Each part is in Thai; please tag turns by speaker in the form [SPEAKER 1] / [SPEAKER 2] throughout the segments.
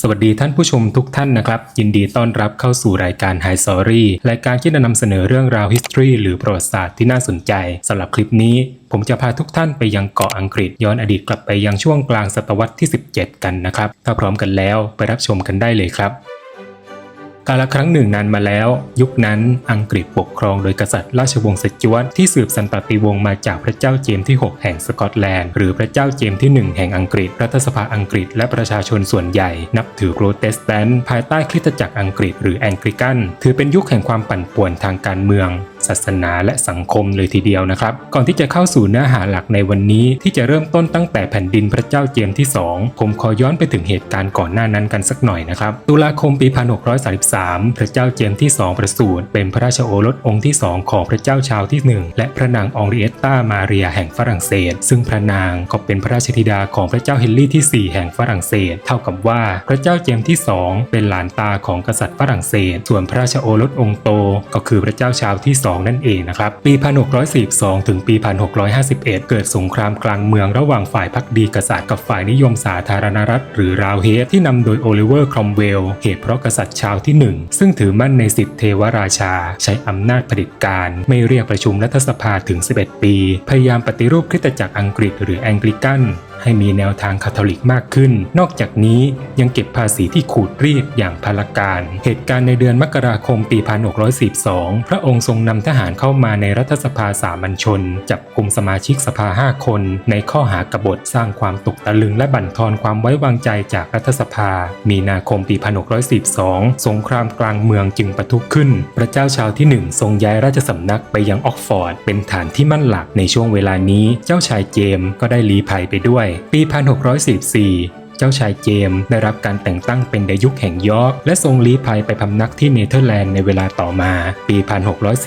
[SPEAKER 1] สวัสดีท่านผู้ชมทุกท่านนะครับ ยินดีต้อนรับเข้าสู่รายการ High Story รายการที่จะนำเสนอเรื่องราว history หรือประวัติศาสตร์ที่น่าสนใจสำหรับคลิปนี้ผมจะพาทุกท่านไปยังเกาะอังกฤษ ย้อนอดีตกลับไปยังช่วงกลางศตวรรษที่ 17 กันนะครับ ถ้าพร้อมกันแล้วไปรับชมกันได้เลยครับ กาลครั้งหนึ่งนานมาแล้ว ยุคนั้นอังกฤษปกครองโดยกษัตริย์ราชวงศ์เซจวตที่สืบสันตติวงศ์มาจากพระเจ้าเจมส์ที่ 6 แห่งสกอตแลนด์หรือพระเจ้าเจมส์ที่ 1 แห่งอังกฤษ รัฐสภาอังกฤษและประชาชนส่วนใหญ่ นับถือโปรเตสแตนต์ภายใต้คริสตจักรอังกฤษหรือแองกลิกัน ถือเป็นยุคแห่งความปั่นป่วนทางการเมืองศาสนาและสังคมเลยทีเดียวนะครับ ก่อนที่จะเข้าสู่เนื้อหาหลักในวันนี้ที่จะเริ่มต้นตั้งแต่แผ่นดินพระเจ้าเจมส์ที่ 2 ผมขอย้อนไปถึงเหตุการณ์ก่อนหน้านั้นกันสักหน่อยนะครับ ตุลาคมปี 1633 พระเจ้าเจมส์ที่ 2 ประสูติเป็นพระราชโอรสองค์ที่ 2 ของพระเจ้าชาวที่ 1 และพระนางอองริเอตตามาเรียแห่งฝรั่งเศส ซึ่งพระนางก็เป็นพระราชธิดาของพระเจ้าเฮนรี่ที่ 4 แห่งฝรั่งเศส เท่ากับว่าพระเจ้าเจมส์ที่ 2 เป็นหลานตาของกษัตริย์ฝรั่งเศส ส่วนพระราชโอรสองค์โต ก็คือพระเจ้าชาวที่2 นั่นเองนะครับ ปี 1642 ถึงปี 1651 เกิดสงครามกลางเมืองระหว่างฝ่ายพักดีกษัตริย์กับฝ่ายนิยมสาธารณรัฐ หรือราวเฮดที่นำโดยโอลิเวอร์ครอมเวลเหตุเพราะกษัตริย์ชาวที่ 1 ซึ่งถือมั่นในสิทธิเทวราชา ใช้อำนาจเผด็จการ ไม่เรียกประชุมรัฐสภาถึง 11 ปี พยายามปฏิรูปคริสตจักรอังกฤษหรือแองกลิกัน ให้มีแนวทางคาทอลิกมากขึ้น นอกจากนี้ยังเก็บภาษีที่ขูดรีดอย่างพลการ เหตุการณ์ในเดือนมกราคมปี 1642พระองค์ทรงนำทหารเข้ามาในรัฐสภาสามัญชน จับกลุ่มสมาชิกสภา 5 คน ในข้อหากบฏสร้างความตกตะลึงและบั่นทอนความไว้วางใจจากรัฐสภา มีนาคมปี 1642สงครามกลางเมืองจึงปะทุขึ้น พระเจ้าชาวที่ 1 ทรงย้ายราชสำนักไปยังออกฟอร์ด เป็นฐานที่มั่นหลักในช่วงเวลานี้ เจ้าชายเจมส์ก็ได้ลี้ภัยไปด้วยปี 1644 เจ้าชายเจมส์ได้รับการแต่งตั้งเป็นดายุคแห่งยอร์กและทรงลี้ภัยไปพำนักที่เนเธอร์แลนด์ในเวลาต่อมา ปี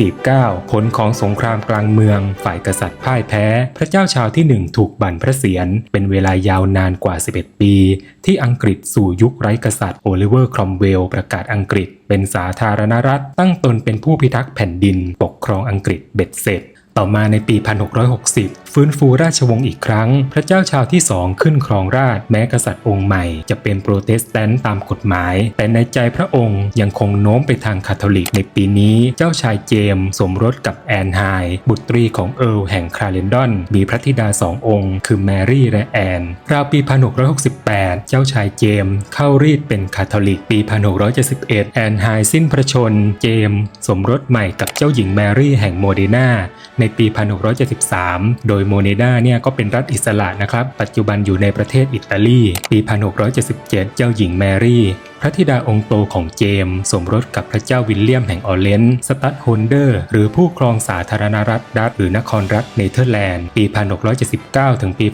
[SPEAKER 1] 1649 ผลของสงครามกลางเมือง ฝ่ายกษัตริย์พ่ายแพ้ พระเจ้าชาวที่หนึ่งถูกบั่นพระเศียร เป็นเวลายาวนานกว่า 11 ปี ที่อังกฤษสู่ยุคไร้กษัตริย์โอลิเวอร์ครอมเวลประกาศอังกฤษ เป็นสาธารณรัฐ ตั้งตนเป็นผู้พิทักษ์แผ่นดิน ปกครองอังกฤษเบ็ดเสร็จต่อมาในปี 1660ฟื้นฟูราชวงศ์อีกครั้ง พระเจ้าชาวที่สองขึ้นครองราชแม้กษัตริย์องค์ใหม่ จะเป็นโปรเตสแตนต์ตามกฎหมาย แต่ในใจพระองค์ยังคงโน้มไปทางคาทอลิกในปีนี้ เจ้าชายเจมส์สมรสกับแอนไฮบุตรีของเอิร์ลแห่งคลาเรนดอน มีพระธิดาสององค์ คือแมรี่และแอนราวปี1668 เจ้าชายเจมส์เข้ารีดเป็นคาทอลิกปี1671 แอนไฮสิ้นพระชน เจมส์สมรสใหม่กับเจ้าหญิงแมรี่แห่งโมเดนาในปี1673 โดยโมเนดาเนี่ยก็เป็นรัฐอิสระนะครับ ปัจจุบันอยู่ในประเทศอิตาลี ปี 1677 เจ้าหญิงแมรี่ พระธิดาองค์โตของเจมส์สมรสกับพระเจ้าวิลเลียมแห่งออรเลนส์สตัดโฮนเดอร์ หรือผู้ครองสาธารณรัฐดัตหรือนครรัฐเนเธอร์แลนด์ ปี 1679 ถึงปี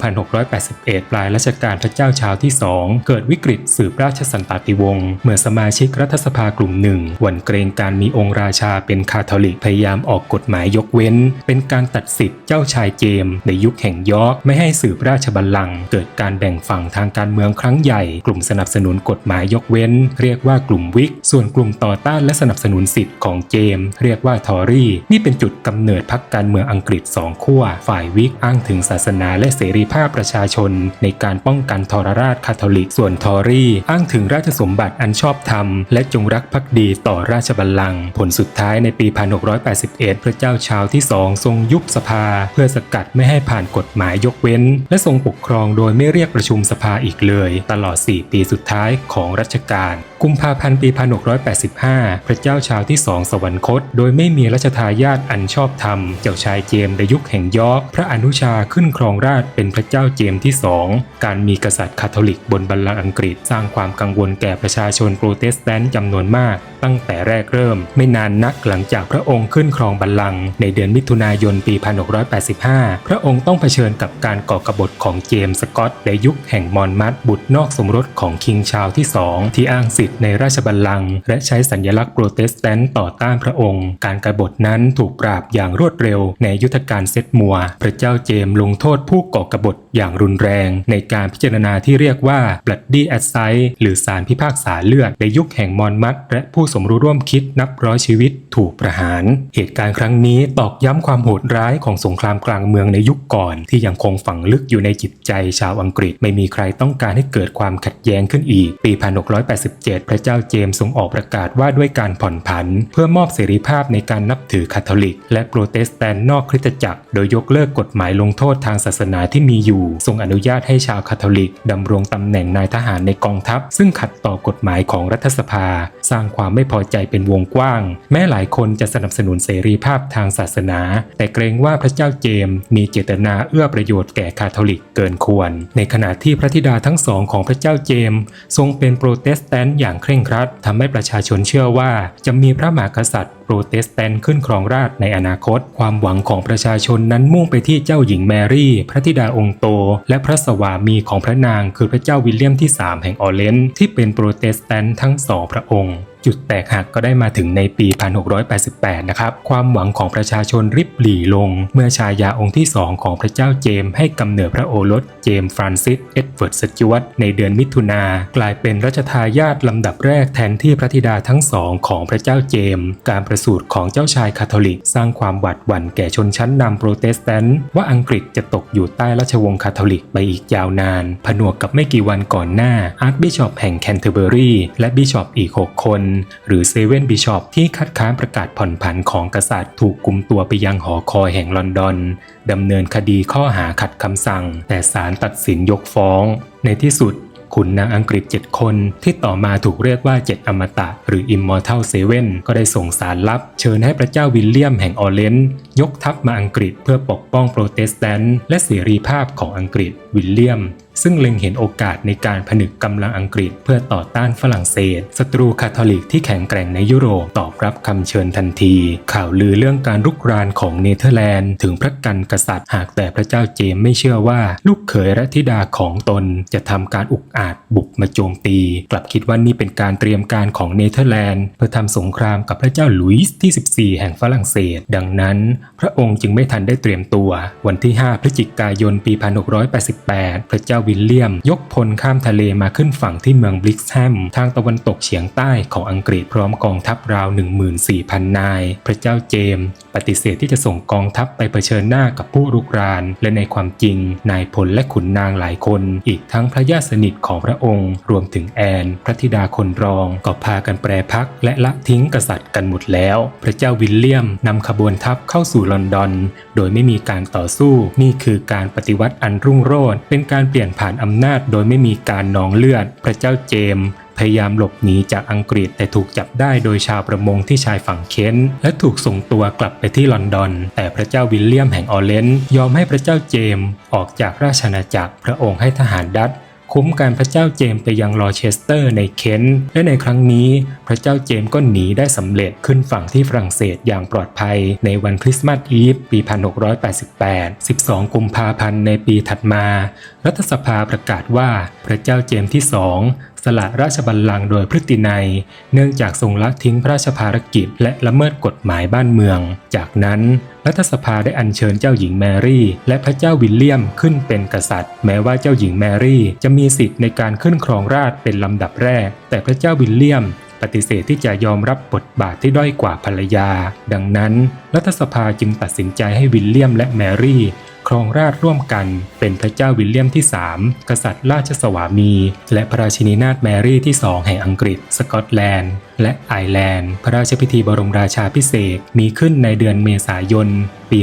[SPEAKER 1] 1681 ปลายรัชกาลพระเจ้าชาวที่ 2 เกิดวิกฤตสืบราชสันตติวงศ์เมื่อสมาชิกรัฐสภากลุ่มหนึ่งหวั่นเกรงการมีองค์ราชาเป็นคาทอลิกพยายามออกกฎหมายยกเว้น เป็นการตัดสิทธิ์เจ้าชายเจมส์ในยุคแห่งยอร์กไม่ให้สืบราชบัลลังก์เกิดการแบ่งฝั่งทางการเมืองครั้งใหญ่ กลุ่มสนับสนุนกฎหมายยกเว้นเรียกว่ากลุ่มวิก ส่วนกลุ่มต่อต้านและสนับสนุนสิทธิ์ของเจมส์เรียกว่าทอรี่ นี่เป็นจุดกำเนิดพรรคการเมืองอังกฤษสองขั้ว ฝ่ายวิกอ้างถึงศาสนาและเสรีภาพประชาชน ในการป้องกันทรราชคาทอลิก ส่วนทอรี่ อ้างถึงราชสมบัติอันชอบธรรม และจงรักภักดีต่อราชบัลลังก์ผลสุดท้ายในปี 1681 พระเจ้าชาวที่สองทรงยุบสภา เพื่อสกัดไม่ให้ผ่านกฎหมายยกเว้น และทรงปกครองโดยไม่เรียกประชุมสภาอีกเลย ตลอด 4 ปีสุดท้ายของรัชกาลกุมภาพันธ์ปี 1685 พระเจ้าชาวที่สองสวรรคต โดยไม่มีรัชทายาทอันชอบธรรม เจ้าชายเจมส์ในยุคแห่งยอร์กพระอนุชาขึ้นครองราชเป็นพระเจ้าเจมส์ที่สองการมีกษัตริย์คาทอลิกบนบัลลังก์อังกฤษ สร้างความกังวลแก่ประชาชนโปรเตสแตนต์จำนวนมาก ตั้งแต่แรกเริ่ม ไม่นานนักหลังจากพระองค์ขึ้นครองบัลลังก์ในเดือนมิถุนายนปี 1685 พระองค์ต้องเผชิญกับการก่อกบฏของเจมส์สกอตในยุคแห่งมอนมัดบุตรนอกสมรสของคิงชาวที่สองที่อ้างสิทธิ์ในราชบัลลังก์และใช้สัญลักษณ์โปรเตสแตนต์ต่อต้านพระองค์ การกรบฏนั้นถูกปราบอย่างรวดเร็วในยุทธการเซตมัว พระเจ้าเจมส์ลงโทษผู้ก่อกบฏอย่างรุนแรง ในการพิจารณาที่เรียกว่า Bloody a s s i หรือสารพิพากษาเลือดในยุคแห่งมอนมัดและผู้สมรู้ร่วมคิดนับร้อยชีวิตถูกประหาร เหตุการณ์ครั้งนี้ตอกย้ำความโหดร้ายของสงครามกลางเมืองในยุคก่อน ที่ยังคงฝังลึกอยู่ในจิตใจชาวอังกฤษ ไม่มีใครต้องการให้เกิดความขัดแย้งขึ้นอีก ปี1687 พระเจ้าเจมส์ทรงออกประกาศว่าด้วยการผ่อนผัน เพื่อมอบเสรีภาพในการนับถือคาทอลิก และโปรเตสแตนต์นอกคริสตจักร โดยยกเลิกกฎหมายลงโทษทางศาสนาที่มีอยู่ ทรงอนุญาตให้ชาวคาทอลิกดำรงตำแหน่งนายทหารในกองทัพ ซึ่งขัดต่อกฎหมายของรัฐสภา สร้างความไม่พอใจเป็นวงกว้าง แม้หลายคนจะสนับสนุนเสรีภาพทางศาสนา แต่เกรงว่าพระเจ้าเจมส์มีเจตนาเอื้อประโยชน์แก่คาทอลิกเกินควร ในขณะที่พระธิดาทั้งสองของพระเจ้าเจมส์ทรงเป็นโปรเตสแตนต์อย่างเคร่งครัดทำให้ประชาชนเชื่อว่าจะมีพระมหากษัตริย์โปรเตสแตนต์ขึ้นครองราชในอนาคต ความหวังของประชาชนนั้นมุ่งไปที่เจ้าหญิงแมรี่ พระธิดาองค์โต และพระสวามีของพระนางคือพระเจ้าวิลเลียมที่ 3 แห่งออเลนส์ที่เป็นโปรเตสแตนต์ทั้งสองพระองค์จุดแตกหักก็ได้มาถึงในปี 1688 นะครับ ความหวังของประชาชนริบหรี่ลง เมื่อชายาองค์ที่สองของพระเจ้าเจมส์ให้กำเนิดพระโอรสเจมส์ฟรานซิส เอ็ดเวิร์ดสจวตในเดือนมิถุนากลายเป็นรัชทายาทลำดับแรกแทนที่พระธิดาทั้งสองของพระเจ้าเจมส์การประสูติของเจ้าชายคาทอลิก สร้างความหวาดหวั่นแก่ชนชั้นนำโปรเตสแตนต์ว่าอังกฤษจะตกอยู่ใต้ราชวงศ์คาทอลิกไปอีกยาวนาน ผนวกกับไม่กี่วันก่อนหน้าอาร์คบิชอปแห่งแคนเทอร์เบอรีและบิชอปอีก 6 คน หรือเซเว่นบิชอปที่คัดค้านประกาศผ่อนผันของกษัตริย์ถูกกุมตัวไปยังหอคอยแห่งลอนดอนดำเนินคดีข้อหาขัดคำสั่ง แต่ศาลตัดสินยกฟ้อง ในที่สุด ขุนนางอังกฤษ 7 คนที่ต่อมาถูกเรียกว่า 7 อมตะ หรือ Immortal Seven ก็ได้ส่งสารลับ เชิญให้พระเจ้าวิลเลียมแห่งออเลนส์ยกทัพมาอังกฤษเพื่อปกป้องโปรเตสแตนต์และเสรีภาพของอังกฤษวิลเลียม ซึ่งเล็งเห็นโอกาสในการผนึกกำลังอังกฤษเพื่อต่อต้านฝรั่งเศสศัตรูคาทอลิกที่แข็งแกร่งในยุโรปตอบรับคำเชิญทันที ข่าวลือเรื่องการรุกรานของเนเธอร์แลนด์ถึงพระกันกษัตริย์หากแต่พระเจ้าเจมไม่เชื่อว่า ลูกเขยและธิดาของตนจะทำการอุกอาจบุกมาโจมตี กลับคิดว่านี่เป็นการเตรียมการของเนเธอร์แลนด์เพื่อทำสงครามกับพระเจ้าหลุยส์ที่ 14 แห่งฝรั่งเศส ดังนั้น พระองค์จึงไม่ทันได้เตรียมตัว วันที่ 5 พฤศจิกายน ปี 1688 พระเจ้าวิลเลียม ยกพลข้ามทะเลมาขึ้นฝั่งที่เมืองบลิกแฮมทางตะวันตกเฉียงใต้ของอังกฤษพร้อมกองทัพราว 14,000 นาย พระเจ้าเจมส์ ปฏิเสธที่จะส่งกองทัพไปเผชิญหน้ากับผู้รุกราน และในความจริง นายพลและขุนนางหลายคน อีกทั้งพระญาติสนิทของพระองค์ รวมถึงแอน พระธิดาคนรอง ก็พากันแปรพัก และละทิ้งกษัตริย์กันหมดแล้ว พระเจ้าวิลเลียมนำขบวนทัพเข้าสู่ลอนดอน โดยไม่มีการต่อสู้ นี่คือการปฏิวัติอันรุ่งโรจน์เป็นการเปลี่ยนผ่านอำนาจโดยไม่มีการนองเลือด พระเจ้าเจมส์ พยายามหลบหนีจากอังกฤษแต่ถูกจับได้โดยชาวประมงที่ชายฝั่งเคนต์และถูกส่งตัวกลับไปที่ลอนดอน แต่พระเจ้าวิลเลียมแห่งออเลนส์ยอมให้พระเจ้าเจมส์ออกจากราชอาณาจักรพระองค์ให้ทหารดัตคุ้มการพระเจ้าเจมส์ไปยังลอเชสเตอร์ในเคนต์และในครั้งนี้พระเจ้าเจมส์ก็หนีได้สำเร็จขึ้นฝั่งที่ฝรั่งเศสอย่างปลอดภัย ในวันคริสต์มาสอีฟปี 1688 12 กุมภาพันธ์ในปีถัดมา รัฐสภาประกาศว่าพระเจ้าเจมส์ที่สอง สละราชบัลลังก์โดยพฤตินัย เนื่องจากทรงละทิ้งพระราชภารกิจ และละเมิดกฎหมายบ้านเมือง จากนั้นรัฐสภาได้อัญเชิญเจ้าหญิงแมรี่ และพระเจ้าวิลเลียมขึ้นเป็นกษัตริย์ แม้ว่าเจ้าหญิงแมรี่ จะมีสิทธิ์ในการขึ้นครองราชเป็นลำดับแรก แต่พระเจ้าวิลเลียมปฏิเสธที่จะยอมรับบทบาทที่ด้อยกว่าภรรยา ดังนั้น รัฐสภาจึงตัดสินใจให้วิลเลียมและแมรี่ ครองราชร่วมกัน เป็นพระเจ้าวิลเลียมที่ 3 กษัตริย์ราชสวามี และพระราชินีนาถแมรี่ที่ 2 แห่งอังกฤษ สกอตแลนด์ และไอร์แลนด์ พระราชพิธีบรมราชาพิเศษมีขึ้นในเดือนเมษายน ปี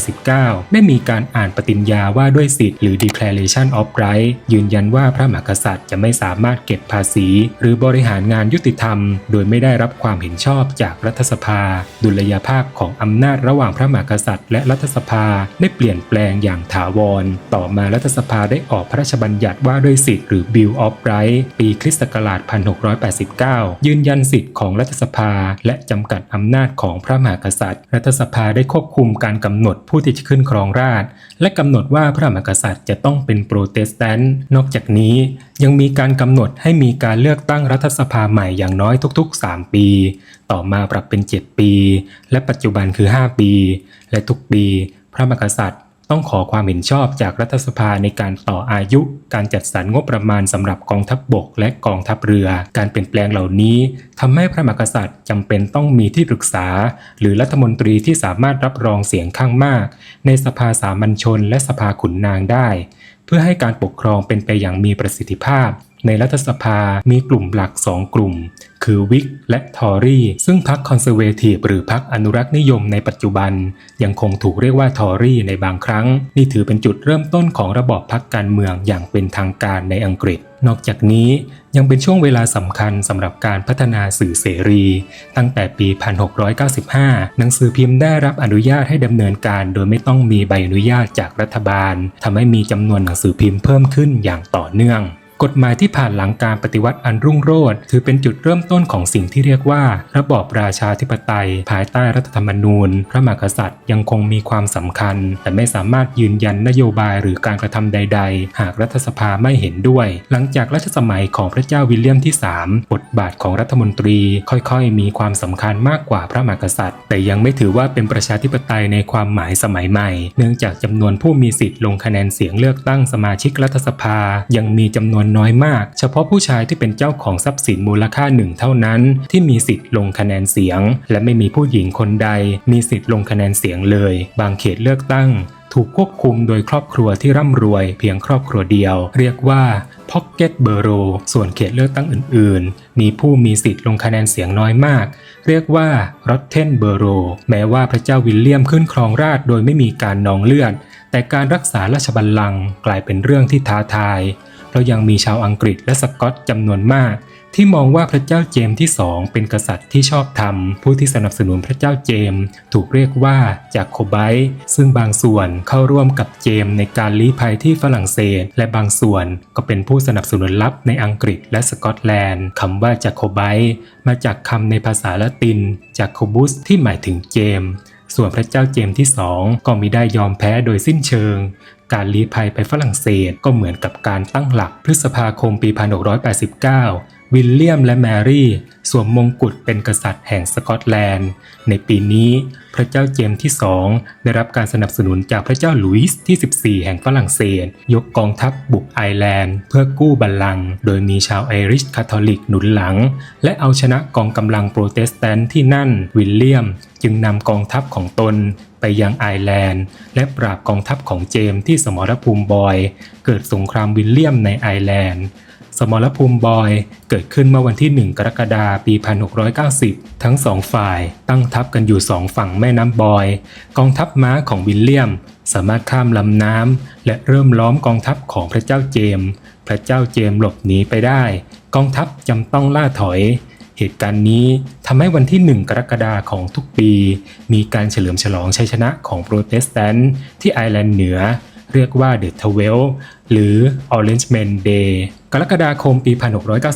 [SPEAKER 1] 1689 ได้มีการอ่านปฏิญญาว่าด้วยสิทธิ์หรือ Declaration of Right ยืนยันว่าพระมหากษัตริย์จะไม่สามารถเก็บภาษี หรือบริหารงานยุติธรรม โดยไม่ได้รับความเห็นชอบจากรัฐสภา ดุลยภาพของอำนาจระหว่างพระมหากษัตริย์และรัฐสภาได้เปลี่ยนแปลงอย่างถาวร ต่อมารัฐสภาได้ออกพระราชบัญญัติว่าด้วยสิทธิ์หรือ Bill of Rights ปีคริสต์ศักราช 1689 ยืนยันสิทธิ์ของรัฐสภา และจำกัดอำนาจของพระมหากษัตริย์ รัฐสภาได้ควบคุมการกำหนดผู้ที่จะขึ้นครองราชและกำหนดว่าพระมหากษัตริย์จะต้องเป็นโปรเตสแตนต์ นอกจากนี้ยังมีการกำหนดให้มีการเลือกตั้งรัฐสภาใหม่อย่างน้อยทุกๆ 3 ปี ต่อมาปรับเป็น 7 ปี และปัจจุบันคือ 5 ปี และทุกปี พระมหากษัตริย์ ต้องขอความเห็นชอบจากรัฐสภาในการต่ออายุ การจัดสรรงบประมาณสำหรับกองทัพบบกและกองทัพเรือ การเปลี่ยนแปลงเหล่านี้ทำให้พระมหากษัตริย์จำเป็นต้องมีที่ปรึกษา หรือรัฐมนตรีที่สามารถรับรองเสียงข้างมาก ในสภาสามัญชนและสภาขุนนางได้ เพื่อให้การปกครองเป็นไปอย่างมีประสิทธิภาพ ในรัฐสภามีกลุ่มหลักสองกลุ่ม คือวิกและทอรี่ซึ่งพรรคคอนเซอร์เวทีฟหรือพรรคอนุรักษ์นิยมในปัจจุบัน ยังคงถูกเรียกว่าทอรี่ในบางครั้ง นี่ถือเป็นจุดเริ่มต้นของระบอบพรรคการเมืองอย่างเป็นทางการในอังกฤษ นอกจากนี้ยังเป็นช่วงเวลาสำคัญสำหรับการพัฒนาสื่อเสรี ตั้งแต่ปี 1695 หนังสือพิมพ์ได้รับอนุญาตให้ดำเนินการโดยไม่ต้องมีใบอนุญาตจากรัฐบาลทำให้มีจำนวนหนังสือพิมพ์เพิ่มขึ้นอย่างต่อเนื่อง กฎหมายที่ผ่านหลังการปฏิวัติอันรุ่งโรจน์ถือเป็นจุดเริ่มต้นของสิ่งที่เรียกว่า ระบอบราชาธิปไตย ภายใต้รัฐธรรมนูญ พระมหากษัตริย์ยังคงมีความสำคัญ แต่ไม่สามารถยืนยันนโยบายหรือการกระทำใด ๆ หากรัฐสภาไม่เห็นด้วย หลังจากรัชสมัยของพระเจ้าวิลเลียมที่ 3 บทบาทของรัฐมนตรีค่อยๆ มีความสำคัญมากกว่าพระมหากษัตริย์ แต่ยังไม่ถือว่าเป็นประชาธิปไตยในความหมายสมัยใหม่ เนื่องจากจำนวนผู้มีสิทธิ์ลงคะแนนเสียงเลือกตั้งสมาชิกรัฐสภา ยังมีจำนวนน้อยมาก เฉพาะผู้ชายที่เป็นเจ้าของทรัพย์สินมูลค่าหนึ่งเท่านั้น ที่มีสิทธิ์ลงคะแนนเสียง และไม่มีผู้หญิงคนใด มีสิทธิ์ลงคะแนนเสียงเลย บางเขตเลือกตั้ง ถูกควบคุมโดยครอบครัวที่ร่ำรวยเพียงครอบครัวเดียว เรียกว่า Pocket Borough ส่วนเขตเลือกตั้งอื่น ๆ มีผู้มีสิทธิ์ลงคะแนนเสียงน้อยมาก เรียกว่า Rotten Borough แม้ว่าพระเจ้าวิลเลียมขึ้นครองราชโดยไม่มีการนองเลือดแต่การรักษาราชบัลลังก์กลายเป็นเรื่องที่ท้าทาย เพราะยังมีชาวอังกฤษและสกอตจำนวนมาก ที่มองว่าพระเจ้าเจมส์ที่สองเป็นกษัตริย์ที่ชอบธรรม ผู้ที่สนับสนุนพระเจ้าเจมส์ถูกเรียกว่าจากโคไบต์ซึ่งบางส่วนเข้าร่วมกับเจมส์ในการลี้ภัยที่ฝรั่งเศส และบางส่วนก็เป็นผู้สนับสนุนลับในอังกฤษและสกอตแลนด์คำว่าจากโคไบต์มาจากคำในภาษาละตินจากโคบุสที่หมายถึงเจมส์ ส่วนพระเจ้าเจมส์ที่สองก็มิได้ยอมแพ้โดยสิ้นเชิง การลี้ภัยไปฝรั่งเศสก็เหมือนกับการตั้งหลักพฤษภาคมปี 1689 วิลเลียมและแมรี่ สวมมงกุฎเป็นกษัตริย์แห่งสกอตแลนด์ ในปีนี้พระเจ้าเจมส์ที่สองได้รับการสนับสนุนจากพระเจ้าหลุยส์ที่ 14 แห่งฝรั่งเศส ยกกองทัพบุกไอร์แลนด์ เพื่อกู้บัลลังก์โดยมีชาวไอริชคาทอลิกหนุนหลัง และเอาชนะกองกำลังโปรเตสแตนต์ที่นั่นวิลเลียม จึงนำกองทัพของตนไปยังไอร์แลนด์ และปราบกองทัพของเจมส์ที่สมรภูมิบอย เกิดสงครามวิลเลียมในไอร์แลนด์ สมรภูมิบอยเกิดขึ้นเมื่อวันที่ 1 กรกฎาคมปี 1690 ทั้งสองฝ่ายตั้งทัพกันอยู่สองฝั่งแม่น้ำบอย กองทัพม้าของวิลเลียม สามารถข้ามลำน้ำและเริ่มล้อมกองทัพของพระเจ้าเจม พระเจ้าเจมหลบหนีไปได้ กองทัพจำต้องล่าถอยเหตุการณ์นี้ทำให้วันที่ 1 กรกฎาคมของทุกปี มีการเฉลิมฉลองชัยชนะของโปรเตสแตนต์ที่ไอร์แลนด์เหนือ เรียกว่า The t w e l หรือ Orange Man Day กรกฎาคมปี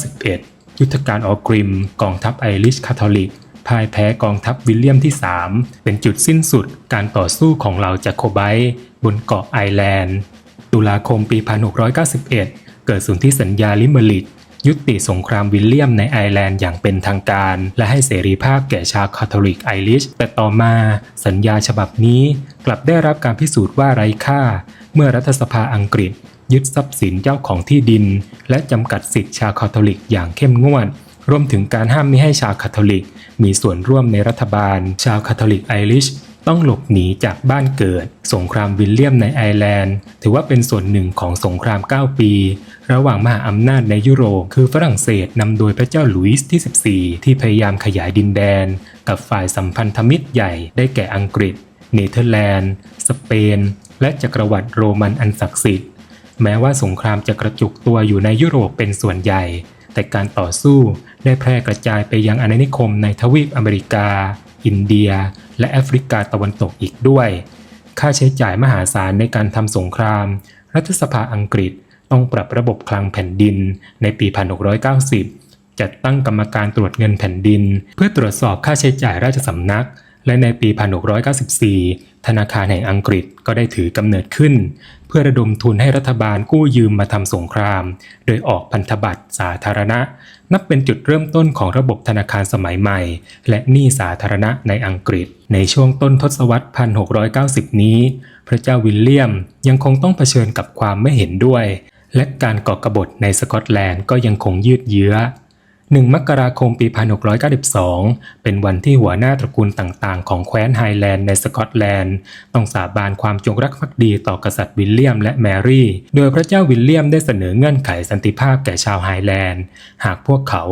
[SPEAKER 1] 1691 ยุทธการออกริม กองทัพไอริชคาทอลิกพ่ายแพ้กองทัพวิลเลียมที่ 3 เป็นจุดสิ้นสุดการต่อสู้ของเหล่าจาโคไบต์บนเกาะไอร์แลนด์ ตุลาคมปี 1691 เกิดสุนธิสัญญาลิเมริกยุติสงครามวิลเลียมในไอร์แลนด์อย่างเป็นทางการ และให้เสรีภาพแก่ชาวคาทอลิกไอริชแต่ต่อมาสัญญาฉบับนี้กลับได้รับการพิสูจน์ว่าไร้ค่า เมื่อรัฐสภาอังกฤษ ยึดทรัพย์สินเจ้าของที่ดิน และจำกัดสิทธิชาวคาทอลิกอย่างเข้มงวด รวมถึงการห้ามไม่ให้ชาวคาทอลิก มีส่วนร่วมในรัฐบาล ชาวคาทอลิกไอริชต้องหลบหนีจากบ้านเกิด สงครามวิลเลียมในไอร์แลนด์ ถือว่าเป็นส่วนหนึ่งของสงคราม 9 ปี ระหว่างมหาอำนาจในยุโรป คือฝรั่งเศสนำโดยพระเจ้าหลุยส์ที่ 14 ที่พยายามขยายดินแดน กับฝ่ายสัมพันธมิตรใหญ่ได้แก่อังกฤษ เนเธอร์แลนด์ สเปน และจักรวรรดิโรมันอันศักดิ์สิทธิ์ แม้ว่าสงครามจะกระจุกตัวอยู่ในยุโรปเป็นส่วนใหญ่ แต่การต่อสู้ได้แพร่กระจายไปยังอาณานิคมในทวีปอเมริกา อินเดีย และแอฟริกาตะวันตกอีกด้วย ค่าใช้จ่ายมหาศาลในการทำสงคราม รัฐสภาอังกฤษต้องปรับระบบคลังแผ่นดินในปี 1690 จัดตั้งกรรมการตรวจเงินแผ่นดิน เพื่อตรวจสอบค่าใช้จ่ายราชสำนัก และในปี 1694 ธนาคารแห่งอังกฤษก็ได้ถือกำเนิดขึ้น เพื่อระดมทุนให้รัฐบาลกู้ยืมมาทำสงคราม โดยออกพันธบัตรสาธารณะ นับเป็นจุดเริ่มต้นของระบบธนาคารสมัยใหม่ และหนี้สาธารณะในอังกฤษ ในช่วงต้นทศวรรษ 1690 นี้ พระเจ้าวิลเลียมยังคงต้องเผชิญกับความไม่เห็นด้วย และการก่อกบฏในสกอตแลนด์ก็ยังคงยืดเยื้อ 1 มกราคมปี 1692 เป็นวันที่หัวหน้าตระกูลต่างๆ ของแคว้นไฮแลนด์ในสกอตแลนด์ ต้องสาบานความจงรักภักดีต่อกษัตริย์วิลเลียมและแมรี่ โดยพระเจ้าวิลเลียมได้เสนอเงื่อนไขสันติภาพแก่ชาวไฮแลนด์ หากพวกเขา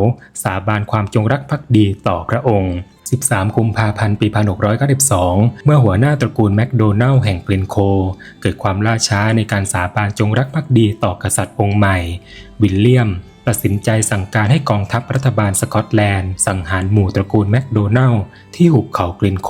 [SPEAKER 1] สาบานความจงรักภักดีต่อพระองค์ 13 กุมภาพันธ์ ปี 1692 เมื่อหัวหน้าตระกูลแมคโดนัลล์แห่งกลินโค เกิดความล่าช้าในการสาบานจงรักภักดีต่อกษัตริย์องค์ใหม่ วิลเลียม ตัดสินใจสั่งการให้กองทัพรัฐบาลสกอตแลนด์ สังหารหมู่ตระกูลแมคโดนัลล์ที่หุบเขากลินโค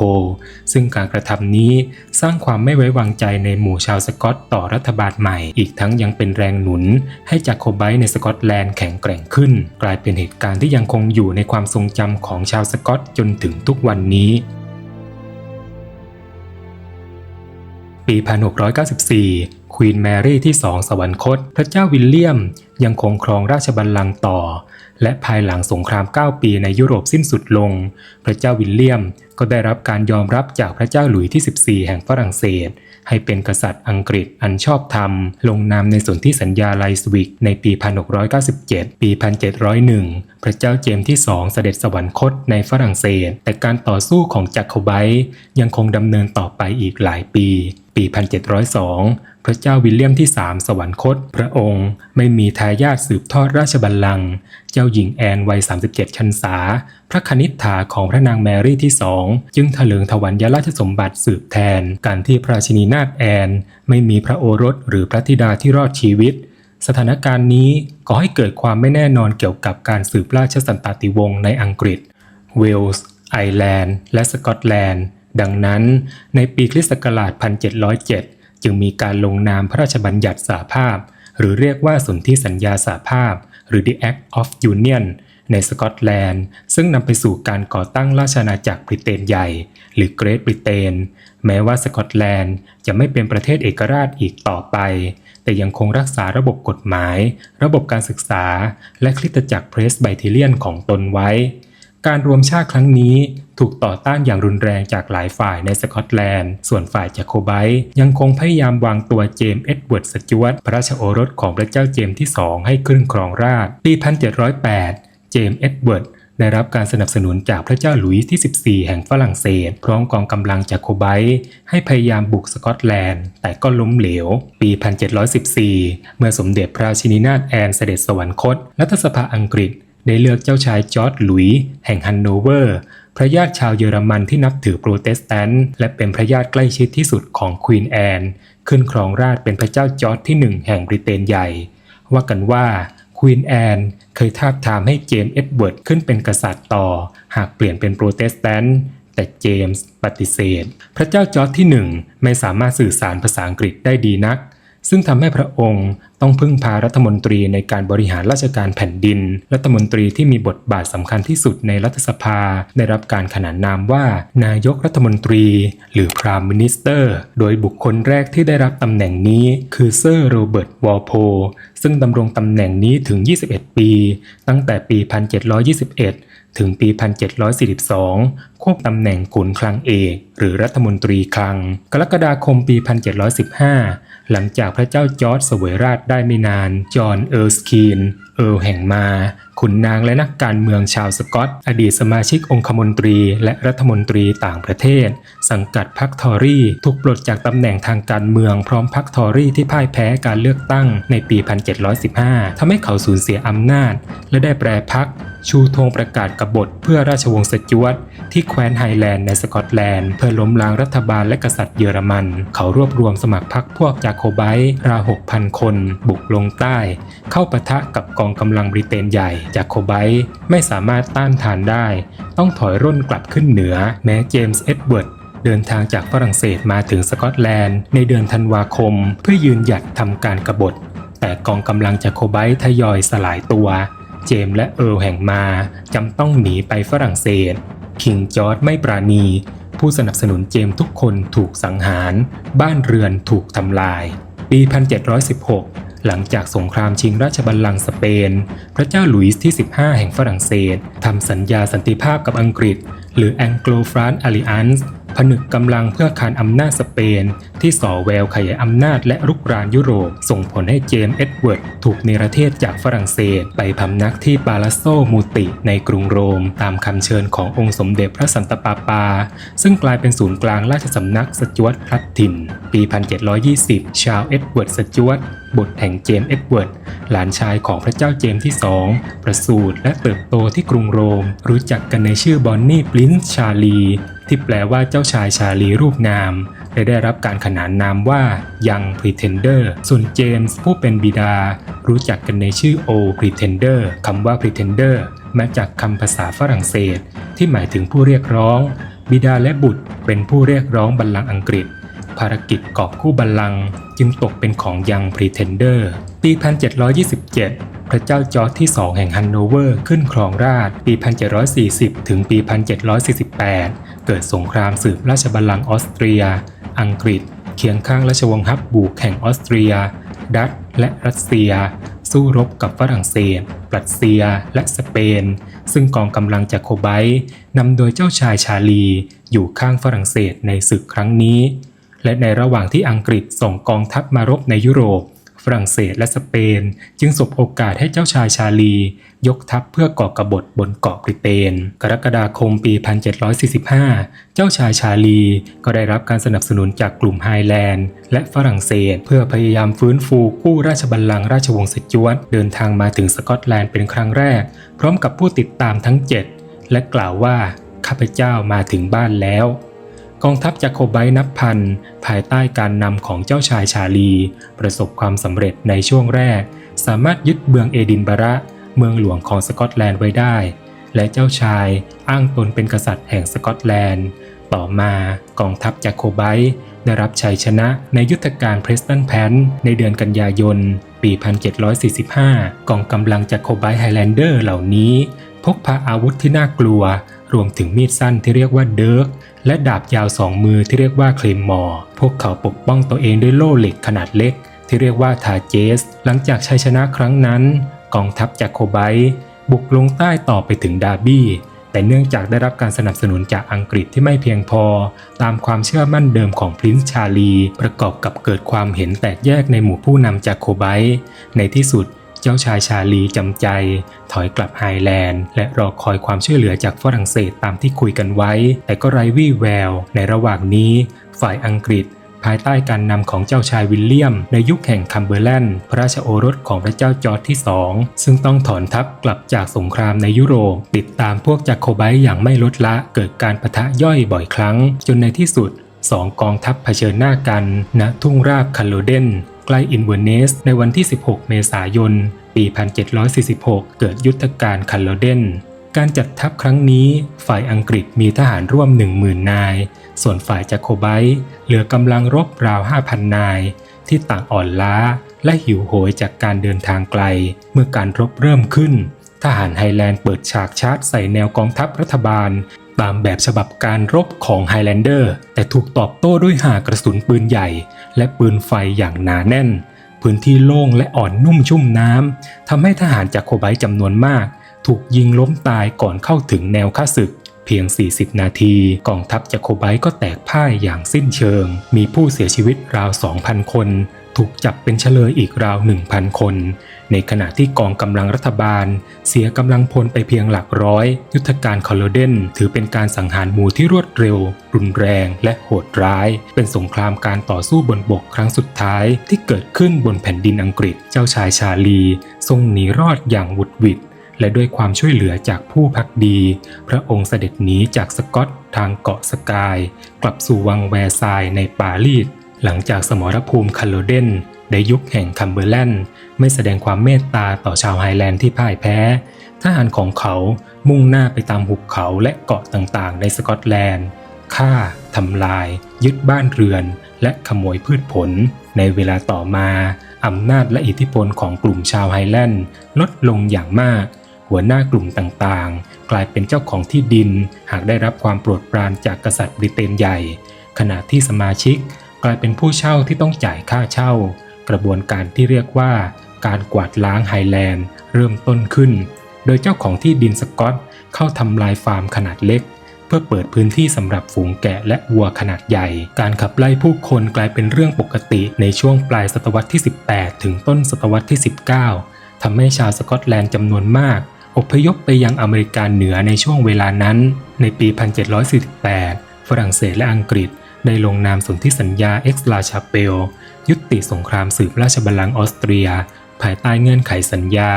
[SPEAKER 1] ซึ่งการกระทำนี้สร้างความไม่ไว้วางใจในหมู่ชาวสกอตต่อรัฐบาลใหม่ อีกทั้งยังเป็นแรงหนุน ให้จาโคไบในสกอตแลนด์แข็งแกร่งขึ้น กลายเป็นเหตุการณ์ที่ยังคงอยู่ในความทรงจำของชาวสกอตจนถึงทุกวันนี้ ปี 1694 ควีนแมรี่ที่สองสวรรคต พระเจ้าวิลเลียมยังคงครองราชบัลลังก์ต่อ และภายหลังสงคราม 9 ปีในยุโรปสิ้นสุดลง พระเจ้าวิลเลียมก็ได้รับการยอมรับจากพระเจ้าหลุยส์ที่ 14 แห่งฝรั่งเศส ให้เป็นกษัตริย์อังกฤษอันชอบธรรม ลงนามในสนธิสัญญาไลสวิกในปี 1697 ปี 1701 พระเจ้าเจมส์ที่2เสด็จสวรรคตในฝรั่งเศส แต่การต่อสู้ของจักรโคไบยังคงดำเนินต่อไปอีกหลายปี ปี 1702 พระเจ้าวิลเลียมที่ 3 สวรรคต พระองค์ไม่มีทายาทสืบทอดราชบัลลังก์ เจ้าหญิงแอนวัย 37 ชันษา พระคณิษฐาของพระนางแมรี่ที่สองจึงถลิงถวัลยราชสมบัติสืบแทน การที่พระราชินีนาถแอนไม่มีพระโอรสหรือพระธิดาที่รอดชีวิต สถานการณ์นี้ก่อให้เกิดความไม่แน่นอนเกี่ยวกับการสืบราชสันตติวงศ์ในอังกฤษ เวลส์ ไอร์แลนด์ และสกอตแลนด์ ดังนั้นในปีคริสต์ศักราช 1707 จึงมีการลงนามพระราชบัญญัติสหภาพ หรือเรียกว่าสนธิสัญญาสหภาพ หรือ The Act of Union ในสกอตแลนด์ ซึ่งนำไปสู่การก่อตั้งราชอาณาจักรบริเตนใหญ่ หรือเกรทบริเตน แม้ว่าสกอตแลนด์จะไม่เป็นประเทศเอกราชอีกต่อไป แต่ยังคงรักษาระบบกฎหมาย ระบบการศึกษา และคริสตจักรเพรสไบเทเลียนของตนไว้ การรวมชาติครั้งนี้ ถูกต่อต้านอย่างรุนแรงจากหลายฝ่ายในสกอตแลนด์ ส่วนฝ่ายจาโคไบต์ยังคงพยายามวางตัวเจมส์เอ็ดเวิร์ดสจวตพระราชโอรสของพระเจ้าเจมส์ที่2ให้ขึ้นครองราชปี 1708 เจมส์เอ็ดเวิร์ดได้รับการสนับสนุนจากพระเจ้าหลุยส์ที่ 14 แห่งฝรั่งเศส พร้อมกองกำลังจากโคไบต์ให้พยายามบุกสกอตแลนด์ แต่ก็ล้มเหลว ปี 1714 เมื่อสมเด็จพระชินีนาถแอนเสด็จสวรรคต รัฐสภาอังกฤษได้เลือกเจ้าชายจอร์จหลุยส์แห่งฮันโนเวอร์ พระญาติชาวเยอรมันที่นับถือโปรเตสแตนต์และเป็นพระญาติใกล้ชิดที่สุดของควีนแอน ขึ้นครองราชเป็นพระเจ้าจอร์จที่หนึ่งแห่งบริเตนใหญ่ ว่ากันว่าควีนแอนเคยทาบทามให้เจมส์เอ็ดเวิร์ดขึ้นเป็นกษัตริย์ต่อ หากเปลี่ยนเป็นโปรเตสแตนต์แต่เจมส์ปฏิเสธ พระเจ้าจอร์จที่หนึ่งไม่สามารถสื่อสารภาษาอังกฤษได้ดีนัก ซึ่งทำให้พระองค์ต้องพึ่งพารัฐมนตรีในการบริหารราชการแผ่นดิน รัฐมนตรีที่มีบทบาทสำคัญที่สุดในรัฐสภา ได้รับการขนานนามว่า นายกรัฐมนตรี หรือ Prime Minister โดยบุคคลแรกที่ได้รับตำแหน่งนี้คือเซอร์โรเบิร์ตวอลโพซึ่งดำรงตำแหน่งนี้ถึง 21 ปี ตั้งแต่ปี 1721 ถึงปี 1742 ควบตำแหน่งขุนคลังเอก หรือรัฐมนตรีคลัง กรกฎาคมปี 1715 หลังจากพระเจ้าจอร์จเสวยราชได้ไม่นาน จอห์นเอิร์สคีน เอิร์แห่งมา ขุนนางและนักการเมืองชาวสกอต อดีตสมาชิกองคมนตรี และรัฐมนตรีต่างประเทศ สังกัดพรรคทอรี่ ถูกปลดจากตำแหน่งทางการเมืองพร้อมพรรคทอรี่ที่พ่ายแพ้การเลือกตั้งในปี 1715 ทำให้เขาสูญเสียอำนาจ และได้แปรพรรค ชูธงประกาศกบฏเพื่อราชวงศ์สจวตที่แคว้นไฮแลนด์ในสกอตแลนด์เพื่อล้มล้างรัฐบาลและกษัตริย์เยอรมัน เขารวบรวมสมัครพรรคพวกจาโคไบต์ราว6,000 คน บุกลงใต้ เข้าปะทะกับกองกำลังบริเตนใหญ่จาโคไบต์ไม่สามารถต้านทานได้ ต้องถอยร่นกลับขึ้นเหนือ แม้เจมส์เอ็ดเวิร์ดเดินทางจากฝรั่งเศสมาถึงสกอตแลนด์ในเดือนธันวาคม เพื่อยืนหยัดทำการกบฏแต่กองกำลังจากโคไบต์ทยอยสลายตัว เจมและเอิร์ลแห่งมาจำต้องหนีไปฝรั่งเศส คิงจอร์ดไม่ปราณี ผู้สนับสนุนเจมทุกคนถูกสังหาร บ้านเรือนถูกทำลาย ปี 1716 หลังจากสงครามชิงราชบัลลังก์สเปน พระเจ้าหลุยส์ที่ 15 แห่งฝรั่งเศสทำสัญญาสันติภาพกับอังกฤษ หรือ Anglo-France Alliance ผนึกกำลังเพื่อคานอำนาจสเปน ที่ส่อแววขยายอำนาจและรุกรานยุโรป ส่งผลให้เจมส์เอ็ดเวิร์ดถูกเนรเทศจากฝรั่งเศส ไปพำนักที่ปาลาโซมูติในกรุงโรม ตามคำเชิญขององค์สมเด็จพระสันตะปาปา ซึ่งกลายเป็นศูนย์กลางราชสำนักสจวตพลัดถิ่น ปี 1720 ชาวเอ็ดเวิร์ดสจวตบุตรแห่งเจมส์เอ็ดเวิร์ด หลานชายของพระเจ้าเจมส์ที่สองประสูติและเติบโตที่กรุงโรม รู้จักกันในชื่อบอนนี่ปรินซ์ชาลี ที่แปลว่าเจ้าชายชาลีรูปงามและได้รับการขนานนามว่ายัง Pretender ส่วนเจมส์ผู้เป็นบิดา รู้จักกันในชื่อ O Pretender คำว่า Pretender มาจากคำภาษาฝรั่งเศส ที่หมายถึงผู้เรียกร้อง บิดาและบุตรเป็นผู้เรียกร้องบัลลังก์อังกฤษ ภารกิจกอบกู้บัลลังก์จึงตกเป็นของยัง Pretender ปี 1727พระเจ้าจอร์จที่ 2 แห่งฮันโนเวอร์ขึ้นครองราชย์ปี 1740 ถึงปี 1748 เกิดสงครามสืบราชบัลลังก์ออสเตรีย อังกฤษ เคียงข้างราชวงศ์ฮับบูกแห่งออสเตรีย ดัตช์และรัสเซีย สู้รบกับฝรั่งเศส ปรัสเซีย และสเปน ซึ่งกองกำลังจากโคไบต์นำโดยเจ้าชายชาลี อยู่ข้างฝรั่งเศสในศึกครั้งนี้ และในระหว่างที่อังกฤษส่งกองทัพมารบในยุโรป ฝรั่งเศสและสเปน จึงสบโอกาสให้เจ้าชายชาลี ยกทัพเพื่อก่อกบฏบนเกาะบริเตน กรกฎาคมปี 1745 เจ้าชายชาลี ก็ได้รับการสนับสนุนจากกลุ่มไฮแลนด์ และฝรั่งเศส เพื่อพยายามฟื้นฟูกู้ราชบัลลังก์ราชวงศ์สจวตเดินทางมาถึงสกอตแลนด์เป็นครั้งแรก พร้อมกับผู้ติดตามทั้ง 7 และกล่าวว่าข้าพเจ้ามาถึงบ้านแล้ว กองทัพจากโคไบต์นับพัน ภายใต้การนำของเจ้าชายชาลี ประสบความสำเร็จในช่วงแรก สามารถยึดเมืองเอดินบะระ เมืองหลวงของสกอตแลนด์ไว้ได้ และเจ้าชายอ้างตนเป็นกษัตริย์แห่งสกอตแลนด์ ต่อมากองทัพจากโคไบต์ได้รับชัยชนะในยุทธการเพรสตันแพนในเดือนกันยายน ปี 1745 กองกำลังจากโคไบต์ไฮแลนเดอร์เหล่านี้ พกพาอาวุธที่น่ากลัว รวมถึงมีดสั้นที่เรียกว่าเดิร์ก และดาบยาวสองมือที่เรียกว่าเคลมมอร์พวกเขาปกป้องตัวเองด้วยโล่เหล็กขนาดเล็ก ที่เรียกว่าทาเจส หลังจากชัยชนะครั้งนั้น กองทัพจากโคไบต์บุกลงใต้ต่อไปถึงดาบี้แต่เนื่องจากได้รับการสนับสนุนจากอังกฤษที่ไม่เพียงพอ ตามความเชื่อมั่นเดิมของพรินซ์ชาลี ประกอบกับเกิดความเห็นแตกแยกในหมู่ผู้นำจากโคไบต์ในที่สุด เจ้าชายชาลีจำใจ ถอยกลับไฮแลนด์ และรอคอยความช่วยเหลือจากฝรั่งเศสตามที่คุยกันไว้ แต่ก็ไร้วี่แวว ในระหว่างนี้ ฝ่ายอังกฤษภายใต้การนำของเจ้าชายวิลเลียม ในยุคแห่งคัมเบอร์แลนด์พระราชโอรสของพระเจ้าจอร์จที่2ซึ่งต้องถอนทัพกลับจากสงครามในยุโรป ติดตามพวกจากโคไบต์อย่างไม่ลดละเกิดการปะทะย่อยบ่อยครั้ง จนในที่สุดสองกองทัพเผชิญหน้ากันณทุ่งราบคันโลเดน ใกล้อินเวอร์เนส ในวันที่ 16 เมษายน ปี 1746 เกิดยุทธการคันโลเดน การจัดทัพครั้งนี้ฝ่ายอังกฤษมีทหารร่วม 10,000 นาย ส่วนฝ่ายจากโคไบต์เหลือกำลังรบราว 5,000 นาย ที่ต่างอ่อนล้าและหิวโหยจากการเดินทางไกล เมื่อการรบเริ่มขึ้น ทหารไฮแลนด์เปิดฉากชาร์จใส่แนวกองทัพรัฐบาล ตามแบบฉบับการรบของไฮแลนเดอร์แต่ถูกตอบโต้ด้วยหากระสุนปืนใหญ่ และปืนไฟอย่างหนาแน่น พื้นที่โล่งและอ่อนนุ่มชุ่มน้ำทำให้ทหารจากโคไบจำนวนมาก ถูกยิงล้มตายก่อนเข้าถึงแนวข้าศึก เพียง 40 นาที กองทัพจากโคไบก็แตกพ่ายอย่างสิ้นเชิง มีผู้เสียชีวิตราว 2,000 คน ถูกจับเป็นเฉลยอีกราว 1,000 คน ในขณะที่กองกำลังรัฐบาล เสียกำลังพลไปเพียงหลักร้อย ยุทธการคอลโลเดนถือเป็นการสังหารหมู่ที่รวดเร็ว รุนแรงและโหดร้าย เป็นสงครามการต่อสู้บนบกครั้งสุดท้ายที่เกิดขึ้นบนแผ่นดินอังกฤษ เจ้าชายชาลี ทรงหนีรอดอย่างหวุดหวิดและด้วยความช่วยเหลือจากผู้พักดี พระองค์เสด็จหนีจากสกอตทางเกาะสกาย กลับสู่วังแวร์ซายในปารีส หลังจากสมรภูมิคัลโลเดนในยุคแห่งคัมเบอร์แลนด์ไม่แสดงความเมตตาต่อชาวไฮแลนด์ที่พ่ายแพ้ ทหารของเขามุ่งหน้าไปตามหุบเขาและเกาะต่างๆ ในสกอตแลนด์ฆ่าทำลาย ยึดบ้านเรือน และขโมยพืชผล ในเวลาต่อมาอำนาจและอิทธิพลของกลุ่มชาวไฮแลนด์ลดลงอย่างมาก หัวหน้ากลุ่มต่างๆ กลายเป็นเจ้าของที่ดิน หากได้รับความโปรดปรานจากกษัตริย์บริเตนใหญ่ ขณะที่สมาชิก กลายเป็นผู้เช่าที่ต้องจ่ายค่าเช่า กระบวนการที่เรียกว่า การกวาดล้างไฮแลนด์เริ่มต้นขึ้น โดยเจ้าของที่ดินสกอตเข้าทำลายฟาร์มขนาดเล็ก เพื่อเปิดพื้นที่สำหรับฝูงแกะและวัวขนาดใหญ่ การขับไล่ผู้คนกลายเป็นเรื่องปกติในช่วงปลายศตวรรษที่ 18 ถึงต้นศตวรรษที่ 19 ทำให้ชาวสกอตแลนด์จำนวนมากอพยพไปยังอเมริกาเหนือในช่วงเวลานั้น ในปี 1748 ฝรั่งเศสและอังกฤษ ได้ลงนามสนธิสัญญาเอ็กซ์ลาชาเปลยุติสงครามสืบราชบัลลังก์ออสเตรีย ภายใต้เงื่อนไขสัญญา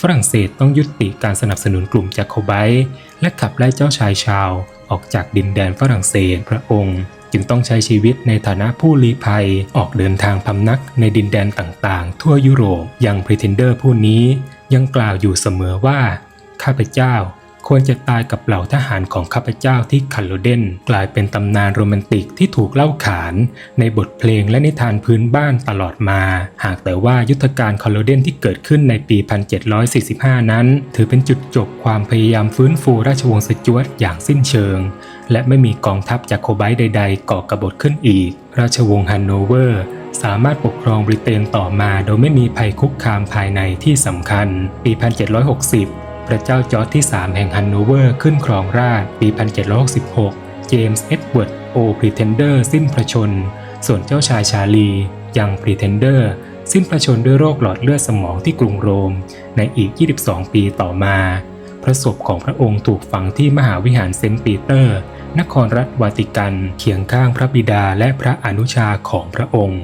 [SPEAKER 1] ฝรั่งเศสต้องยุติการสนับสนุนกลุ่มแจคโคไบต์และขับไล่เจ้าชายชาว ออกจากดินแดนฝรั่งเศสพระองค์จึงต้องใช้ชีวิตในฐานะผู้ลี้ภัย ออกเดินทางพำนักในดินแดนต่างๆ ทั่วยุโรปยังพรีเทนเดอร์ผู้นี้ยังกล่าวอยู่เสมอว่า ข้าพเจ้า ควรจะตายกับเหล่าทหารของข้าพเจ้าที่คันโลเดนกลายเป็นตำนานโรแมนติกที่ถูกเล่าขาน ในบทเพลงและนิทานพื้นบ้านตลอดมา หากแต่ว่ายุทธการคันโลเดนที่เกิดขึ้นในปี 1745 นั้น ถือเป็นจุดจบความพยายามฟื้นฟูราชวงศ์สจวตอย่างสิ้นเชิง และไม่มีกองทัพจากโคไบต์ใด ๆ ก่อกบฏขึ้นอีก ราชวงศ์ฮันโนเวอร์สามารถปกครองบริเตนต่อมาโดยไม่มีภัยคุกคามภายในที่สำคัญ ปี 1760 พระเจ้าจอร์จที่ 3 แห่งฮันโนเวอร์ขึ้นครองราชย์ปี 1766 เจมส์เอ็ดเวิร์ดโอพรีเทนเดอร์สิ้นพระชน ส่วนเจ้าชายชาลี ยังพรีเทนเดอร์ สิ้นพระชนด้วยโรคหลอดเลือดสมองที่กรุงโรม ในอีก 22 ปีต่อมาพระศพของพระองค์ถูกฝังที่มหาวิหารเซนต์ปีเตอร์ นครรัฐวาติกันเคียงข้างพระบิดาและพระอนุชาของพระองค์